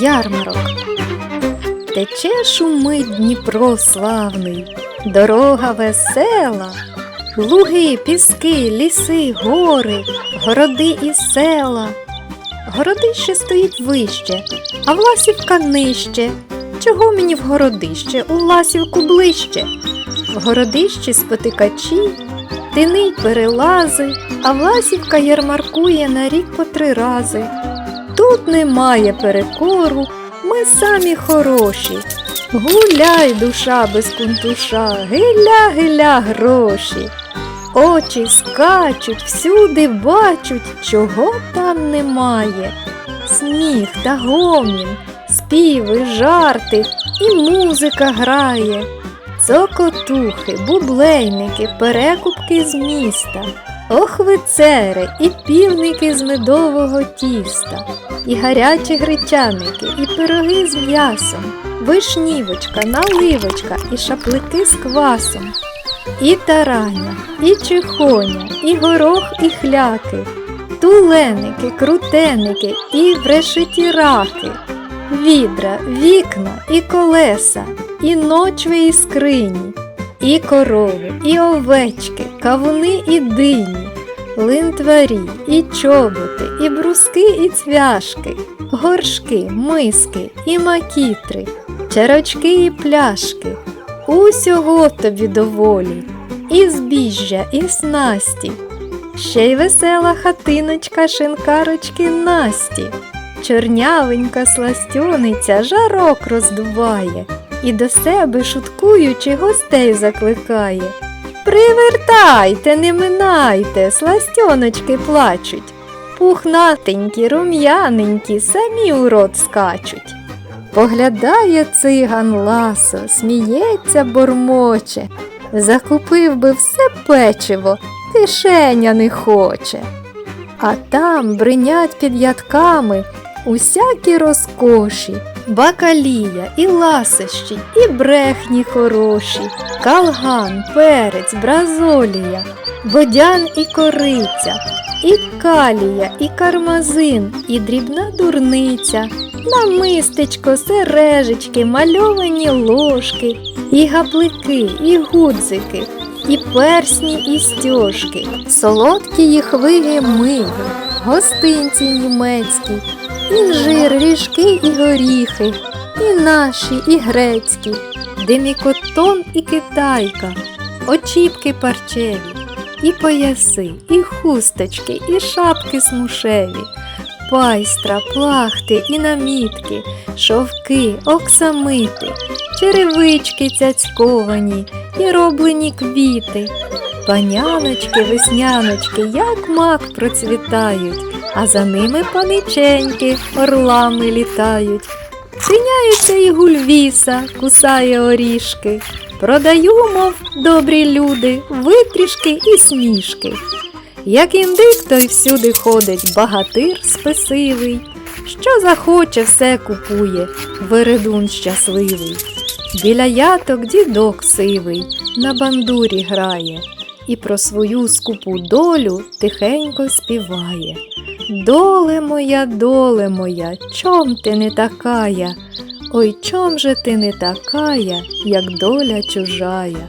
ярмарок. Тече шумить Дніпро славний, дорога весела, луги, піски, ліси, гори, городи і села. Городище стоїть вище, а Власівка нижче. Чого мені в городище, у Власівку ближче? В городищі спотикачі, тини й перелази, а Власівка ярмаркує на рік по три рази. Тут немає перекору, ми самі хороші. Гуляй, душа без кунтуша, гиля, гиля гроші. Очі скачуть, всюди бачуть, чого там немає. Сміх та гомін, співи, жарти і музика грає. Цокотухи, бублейники, перекупки з міста, охвицери і півники з медового тіста, і гарячі гречаники, і пироги з м'ясом, вишнівочка, наливочка і шаплики з квасом, і тараня, і чихоня, і горох, і хляки, туленики, крутеники і врешеті раки, відра, вікна і колеса, і ночви, і скрині, і корови, і овечки, кавуни і дині, линтварі, і чоботи, і бруски, і цвяшки, горшки, миски, і макітри, чарочки і пляшки. Усього тобі доволі, і збіжжя, і снасті, ще й весела хатиночка шинкарочки Насті. Чорнявенька сластюниця жарок роздуває і до себе шуткуючи гостей закликає. Привертайте, не минайте, сластьоночки плачуть. Пухнатенькі, рум'яненькі, самі у рот скачуть. Поглядає циган ласо, сміється, бормоче. Закупив би все печиво, кишеня не хоче. А там бринять під ядками усякі розкоші, бакалія і ласощі, і брехні хороші, калган, перець, бразолія, бодян і кориця, і калія, і кармазин, і дрібна дурниця, намистечко, сережечки, мальовані ложки, і габлики, і гудзики, і персні, і стьожки, солодкі їх виги миги, гостинці німецькі, інжир, ріжки і горіхи, і наші, і грецькі, демікотон і китайка, очіпки парчеві, і пояси, і хусточки, і шапки смушеві, пайстра, плахти і намітки, шовки, оксамити, черевички цяцьковані і роблені квіти. Паняночки, весняночки, як мак процвітають, а за ними паниченьки орлами літають. Чиняється і гульвіса, кусає орішки. Продаю, мов добрі люди, витрішки і смішки. Як індик, той всюди ходить багатир спесивий. Що захоче, все купує, вередун щасливий. Біля яток дідок сивий на бандурі грає і про свою скупу долю тихенько співає. Доле моя, доле моя, чом ти не такая? Ой, чом же ти не такая, як доля чужая?